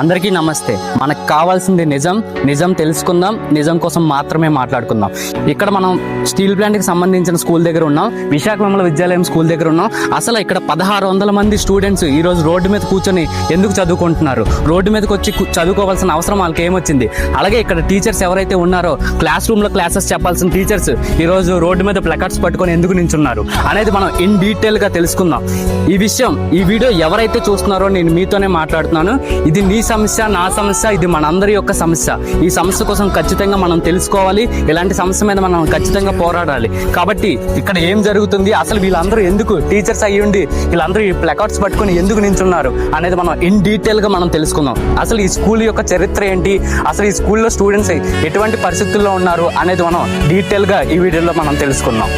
అందరికీ నమస్తే. మనకు కావాల్సింది నిజం నిజం తెలుసుకుందాం నిజం కోసం మాత్రమే మాట్లాడుకుందాం. ఇక్కడ మనం స్టీల్ ప్లాంట్కి సంబంధించిన స్కూల్ దగ్గర ఉన్నాం విశాఖ విద్యాలయం స్కూల్ దగ్గర ఉన్నాం. అసలు ఇక్కడ పదహారు వందల మంది స్టూడెంట్స్ ఈరోజు రోడ్డు మీద కూర్చొని ఎందుకు చదువుకుంటున్నారు? రోడ్డు మీదకి వచ్చి చదువుకోవాల్సిన అవసరం వాళ్ళకి ఏమొచ్చింది? అలాగే ఇక్కడ టీచర్స్ ఎవరైతే ఉన్నారో క్లాస్ రూమ్లో క్లాసెస్ చెప్పాల్సిన టీచర్స్ ఈ రోజు రోడ్డు మీద ప్లకార్డ్స్ పట్టుకొని ఎందుకు నించున్నారు? అనేది మనం ఇన్ డీటెయిల్గా తెలుసుకుందాం. ఈ విషయం ఈ వీడియో ఎవరైతే చూస్తున్నారో నేను మీతోనే మాట్లాడుతున్నాను. ఇది నీ సమస్య నా సమస్య ఇది మనందరి యొక్క సమస్య. ఈ సమస్య కోసం ఖచ్చితంగా మనం తెలుసుకోవాలి. ఇలాంటి సమస్య మీద మనం ఖచ్చితంగా పోరాడాలి. కాబట్టి ఇక్కడ ఏం జరుగుతుంది? అసలు వీళ్ళందరూ ఎందుకు టీచర్స్ అయ్యి ఉండి వీళ్ళందరూ ఈ ప్లకార్డ్స్ పట్టుకొని ఎందుకు నించున్నారు అనేది మనం ఇన్ డీటెయిల్గా మనం తెలుసుకుందాం. అసలు ఈ స్కూల్ యొక్క చరిత్ర ఏంటి? అసలు ఈ స్కూల్లో స్టూడెంట్స్ ఎటువంటి పరిస్థితుల్లో ఉన్నారు అనేది మనం డీటెయిల్గా ఈ వీడియోలో మనం తెలుసుకుందాం.